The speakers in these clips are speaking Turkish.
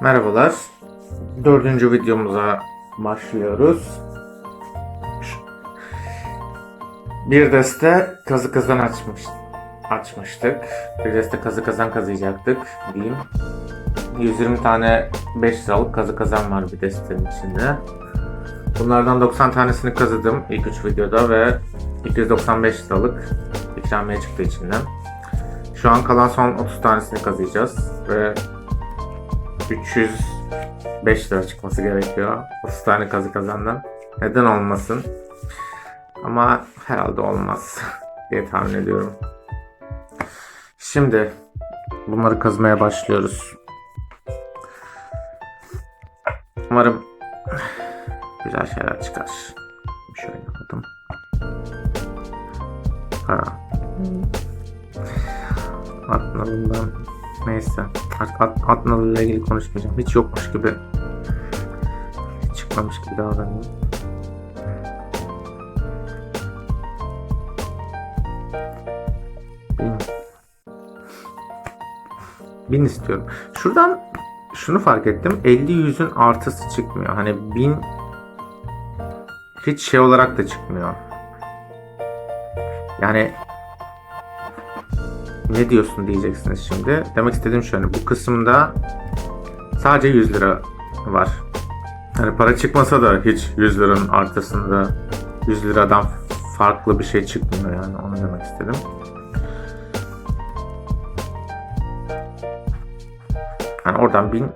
Merhabalar. Dördüncü videomuza başlıyoruz. Bir deste kazı kazan açmış, açmıştık. Bir deste kazı kazan kazıyacaktık diyeyim. 120 tane 5 liralık kazı kazan var bir destenin içinde. Bunlardan 90 tanesini kazıdım ilk 3 videoda ve 295 liralık ikramiye çıktı içinden. Şu an kalan son 30 tanesini kazıyacağız ve 305 lira çıkması gerekiyor. 30 tane kazı kazandan. Neden olmasın? Ama herhalde olmaz diye tahmin ediyorum. Şimdi bunları kazmaya başlıyoruz. Umarım güzel şeyler çıkar. Şöyle yapalım. Ha. Atnalından neyse. Artık at, Atnalı ile ilgili konuşmayacağım. Hiç yokmuş gibi. Çıkmamış gibi davranıyorum. Bin. İstiyorum. Şuradan şunu fark ettim. 50 yüzün artısı çıkmıyor. Hani bin hiç şey olarak da çıkmıyor. Yani ne diyorsun diyeceksiniz şimdi. Demek istediğim şu hani bu kısımda sadece 100 lira var. Hani para çıkmasa da hiç 100 liranın artısında 100 liradan farklı bir şey çıkmıyor yani onu demek istedim. Yani oradan bin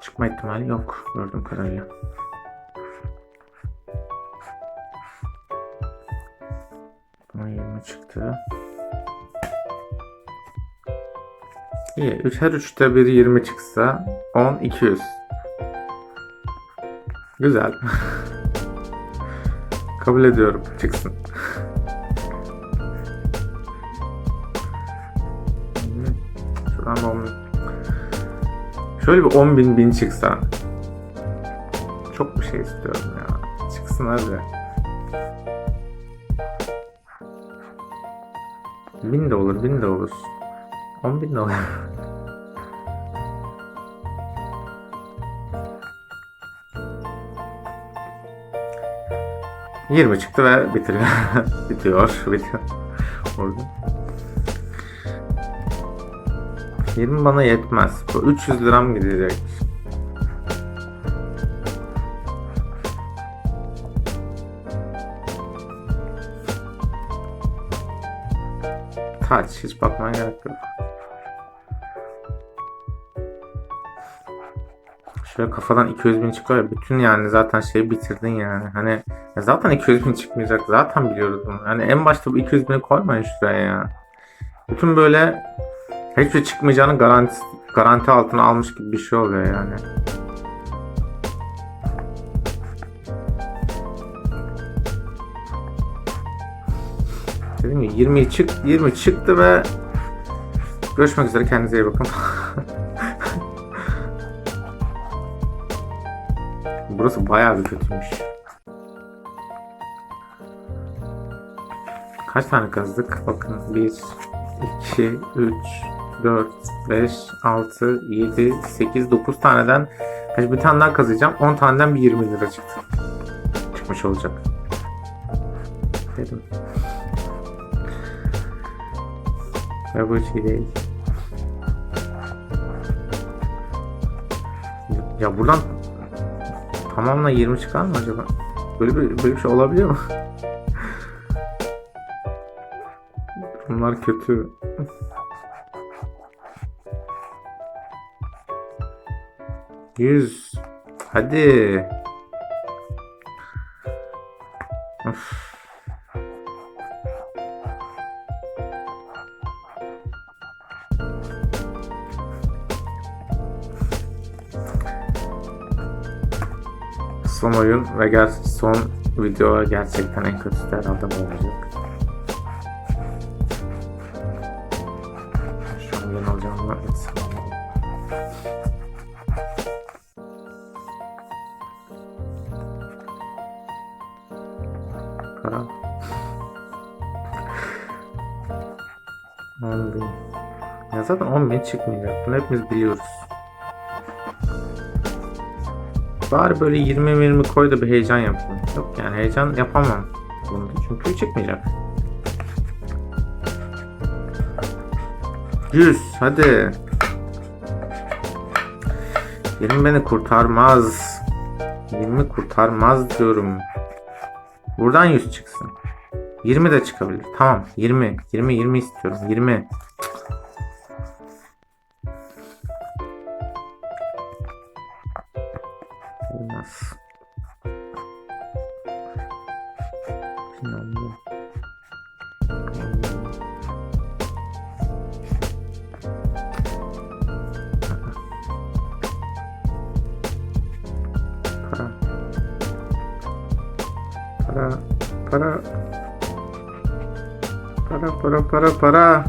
çıkma ihtimali yok gördüğüm kadarıyla. Buna 20 çıktı. İyi. Üç, her üçte biri 20 çıksa 10, 200. Güzel. Kabul ediyorum. Çıksın. Şuradan da 10 bin. Şöyle bir 10 bin bin çıksa. Çok bir şey istiyorum ya. Çıksın hadi. Bin de olur, bin de olur. 10 bin de olur. Yirmi çıktı ve bitiriyor. Bitiyor. Bitiyor. Orada. 20 bana yetmez. Bu 300 liram gidecek. Taç hiç bakmaya gerek yok. Şöyle kafadan 200 bin çıkıyor bütün yani zaten şeyi bitirdin yani. Hani ya zaten 200 bin çıkmayacak zaten biliyoruz bunu. Yani en başta bu 200 bini koymayın şuraya ya. Bütün böyle hiçbir şey çıkmayacağını garanti, garanti altına almış gibi bir şey oluyor yani. Dedim ya 20 çık 20 çıktı ve görüşmek üzere kendinize iyi bakın. Burası bayağı bir kötüymüş. Kaç tane kazdık? Bakın 1, 2, 3, 4, 5, 6, 7, 8, 9 taneden kaç bir tane daha kazıyacağım. 10 taneden bir 20 lira çıktı. Çıkmış olacak. Dedim. Ve bu iyi değil. Ya buradan tamamla 20 çıkar mı acaba? Böyle bir, böyle bir şey olabiliyor mu? Bunlar kötü. Yüz. Hadi. Son oyun ve ger son video gerçekten en kötüsü herhalde bu olacak. Şu an sanmıyorum. Para. On bin. Ya zaten 10 bin çıkmayacak. Bunu hepimiz biliyoruz. Bari böyle 20-20 koy da bir heyecan yapayım. Yok yani heyecan yapamam. Bunda çünkü çıkmayacak. 100 hadi. 20 beni kurtarmaz. 20 kurtarmaz diyorum. Buradan 100 çıksın. 20 de çıkabilir. Tamam 20. 20 20 istiyorum. 20. Para para para para.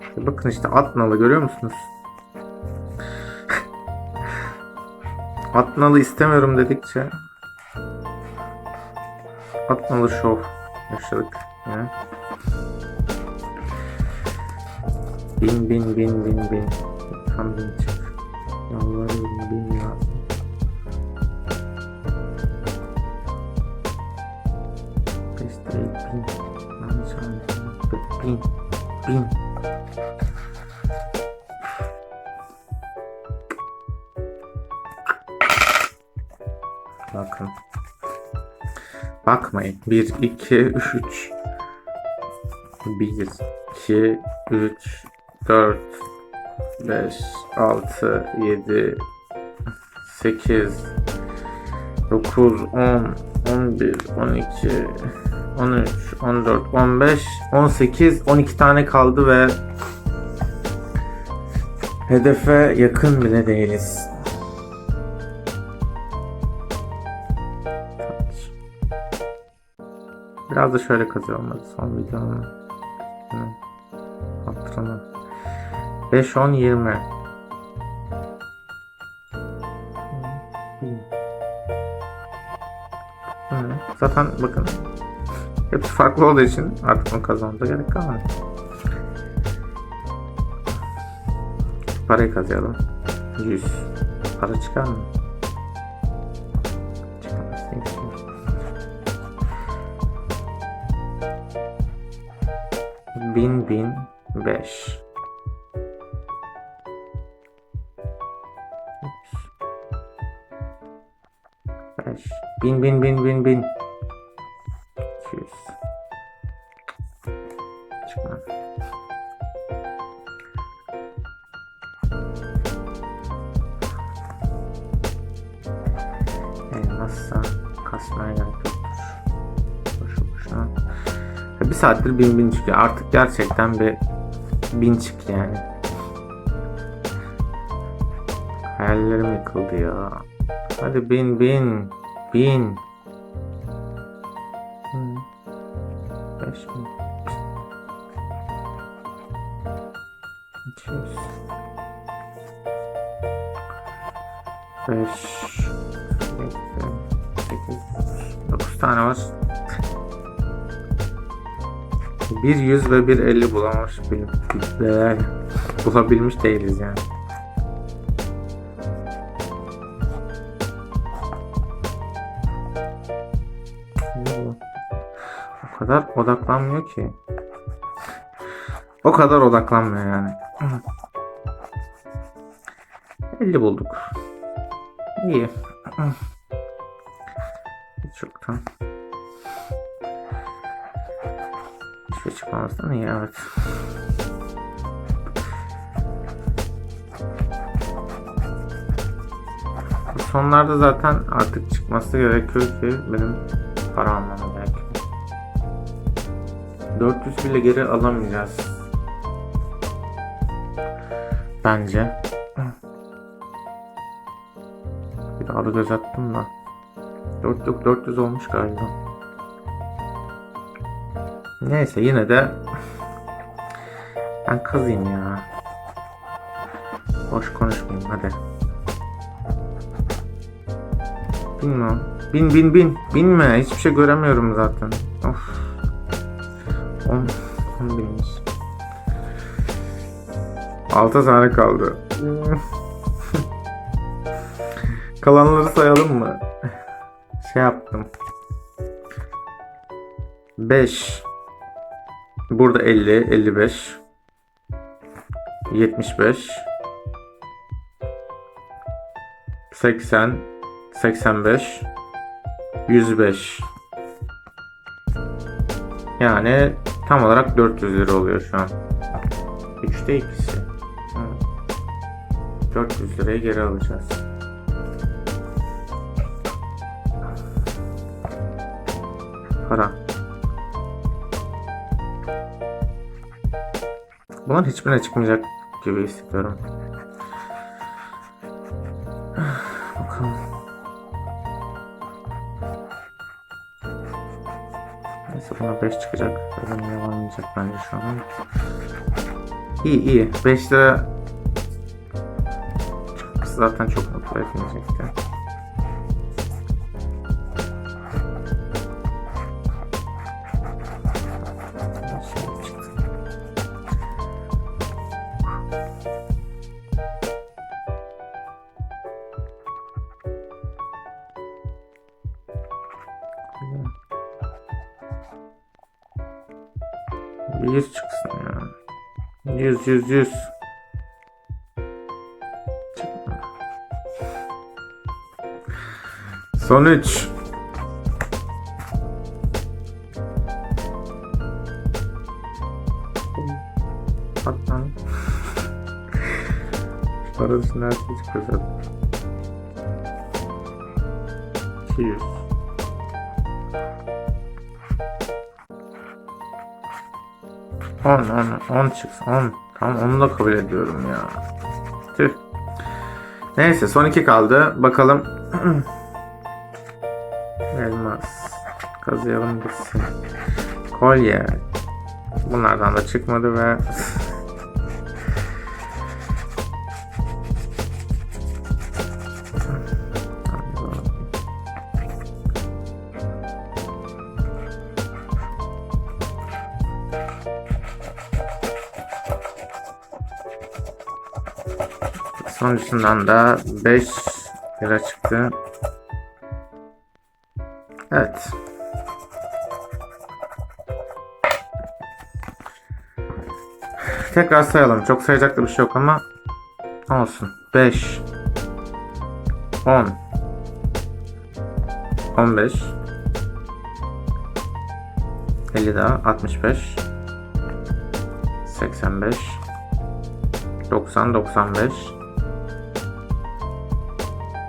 İşte Bakın işte at nalı görüyor musunuz? at nalı istemiyorum dedikçe at nalı şov yaşadık. Yani. Bin bin bin bin bin. Lütfen bin çık. Yalvarıyorum Bakmayın. 1, 2, 3. 1, 2, 3, 4, 5, 6, 7, 8, 9, 10, 11, 12, 13, 14, 15, 18, 12 tane kaldı ve hedefe yakın bile değiliz. Biraz da şöyle kazıyor olmadı son videonun. Hı. Hatırına. 5, 10, 20. Hı. Zaten bakın hepsi farklı olduğu için artık onu kazanmamıza gerek kalmadı. Parayı kazıyalım. 100. Para çıkar mı? Bin bin beş. Ups. Beş. Bin bin bin saattir bin bin çıkıyor. Artık gerçekten bir bin çık yani. Hayallerim yıkıldı ya. Hadi bin bin. Bin. Beş bin. İki yüz. Beş. Sekiz. Dokuz tane var. Bir 100 ve bir 50 bulamamış bilim. Ve bulabilmiş değiliz yani. O kadar odaklanmıyor ki. O kadar odaklanmıyor yani. 50 bulduk. İyi. Çoktan. Çıkmamızdan iyi evet. Bu sonlarda zaten artık çıkması gerekiyor ki benim para almam gerekiyor. 400 bile geri alamayacağız. Bence. Bir daha bir göz attım da. 4 yok 400 olmuş galiba. Neyse yine de ben kazayım ya. Boş konuşmayayım hadi. Binme. Bin bin bin. Binme. Hiçbir şey göremiyorum zaten. Of. 10 10 binmiş. 6 tane kaldı. Kalanları sayalım mı? Şey yaptım. 5 Burada 50, 55 75 80 85 105 Yani tam olarak 400 lira oluyor şu an. 3'te ikisi. Hı. 400 lirayı geri alacağız. Para. Bunların hiçbirine çıkmayacak gibi hissediyorum. Bakalım. Neyse buna 5 çıkacak. Zaten yalanlayacak bence şu an. İyi iyi. 5 lira zaten çok mutlu etmeyecekti. Bir yüz çıksın ya. Yüz yüz yüz. Çıkma. Son üç. Bak lan. Para dışında her şey çıkıyor zaten. 200. On, on, on çıksın, on. Tamam onu da kabul ediyorum ya. Tüh. Neyse son iki kaldı. Bakalım. Elmas. Kazıyalım gitsin. Kolye. Bunlardan da çıkmadı ve Sonucundan da 5 lira çıktı. Evet. Tekrar sayalım. Çok sayacak da bir şey yok ama olsun. 5 10 15 50 daha 65 85 90 95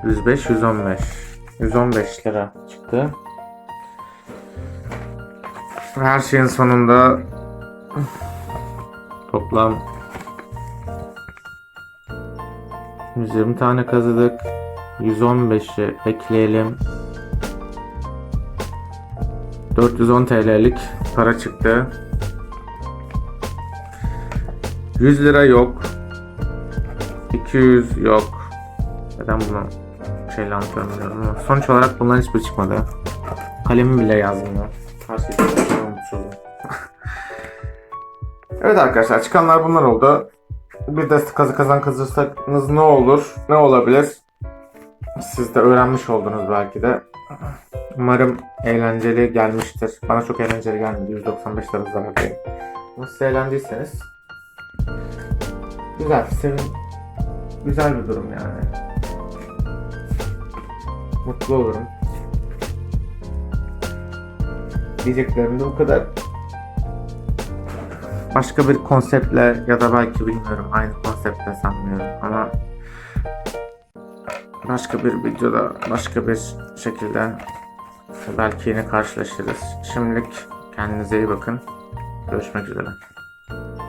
105 115 115 lira çıktı. Her şeyin sonunda toplam 120 tane kazıdık. 115'i ekleyelim. 410 TL'lik para çıktı. 100 lira yok. 200 yok. Neden bunu şeyle ama sonuç olarak bunların hiçbiri çıkmadı. Kalemim bile yazmıyor. Her şey mutsuzum. evet arkadaşlar çıkanlar bunlar oldu. Bir de kazı kazan kazırsanız ne olur, ne olabilir? Siz de öğrenmiş oldunuz belki de. Umarım eğlenceli gelmiştir. Bana çok eğlenceli gelmedi. 195 lira zarardayım. Ama siz eğlendiyseniz güzel, sevin, güzel bir durum yani. Mutlu olurum. Diyeceklerim de bu kadar. Başka bir konseptle ya da belki bilmiyorum aynı konseptle sanmıyorum ama başka bir videoda başka bir şekilde belki yine karşılaşırız. Şimdilik kendinize iyi bakın. Görüşmek üzere.